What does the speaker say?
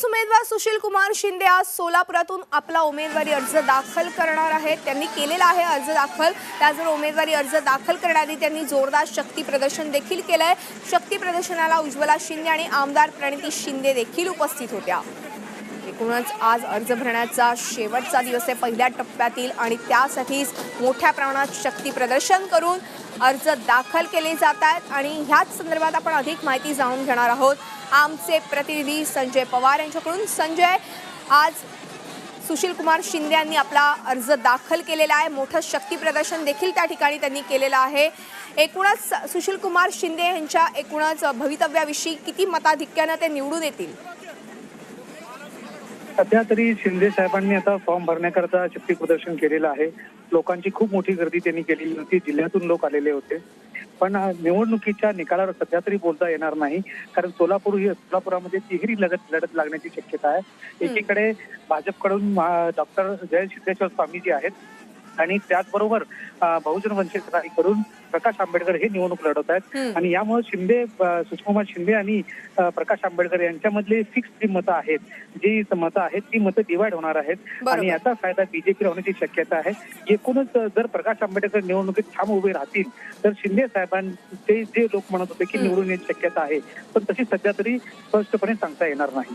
काँग्रेस उमेदवार सुशील कुमार शिंदे आज सोलापुरातून आपला उमेदवारी अर्ज दाखल करणार आहेत. त्यांनी केलेला आहे अर्ज दाखल. त्याचबरोबर उमेदवारी अर्ज दाखल करण्याआधी त्यांनी जोरदार शक्ती प्रदर्शन देखील केलं आहे शक्ती प्रदर्शनाला उज्ज्वला शिंदे आणि आमदार प्रणिती शिंदे देखील उपस्थित होत्या. एकूणच आज अर्ज भरण्याचा शेवटचा दिवस आहे पहिल्या टप्प्यातील आणि त्यासाठीच मोठ्या प्रमाणात शक्ती प्रदर्शन करून अर्ज दाखल केले जात आहेत. आणि ह्याच संदर्भात आपण अधिक माहिती जाणून घेणार आहोत. आमचे प्रतिनिधी संजय पवार यांच्याकडून. संजय आज सुशील कुमार शिंदे यांनी आपला अर्ज दाखल केलेला आहे. मोठं शक्ती प्रदर्शन देखील त्या ठिकाणी त्यांनी केलेलं आहे. एकूणच सुशील कुमार शिंदे यांच्या एकूणच भवितव्याविषयी किती मताधिक्यानं ते निवडून येतील? सध्या तरी शिंदे साहेबांनी आता फॉर्म भरण्याकरता शक्ती प्रदर्शन केलेलं आहे. लोकांची खूप मोठी गर्दी त्यांनी केलेली होती. जिल्ह्यातून लोक आलेले होते. पण निवडणुकीच्या निकालावर सध्या तरी बोलता येणार नाही. कारण सोलापूर ही सोलापुरामध्ये तिहेरी लढत लढत लागण्याची शक्यता आहे. एकीकडे भाजपकडून डॉक्टर जय सिद्धेश्वर स्वामी जी आहेत. आणि त्याचबरोबर बहुजन वंचित आघाडीकडून प्रकाश आंबेडकर हे निवडणूक लढवत आहेत. आणि यामुळे शिंदे सुषमाकुमार शिंदे आणि प्रकाश आंबेडकर यांच्यामधले फिक्स जी मतं आहेत जी मतं आहेत ती मतं डिवाइड होणार आहेत. आणि याचा फायदा बीजेपीला होण्याची शक्यता आहे. एकूणच जर प्रकाश आंबेडकर निवडणुकीत ठाम उभे राहतील तर शिंदे साहेबांचे जे लोक म्हणत होते की निवडून येण्याची शक्यता आहे पण तशी सध्या तरी स्पष्टपणे सांगता येणार नाही.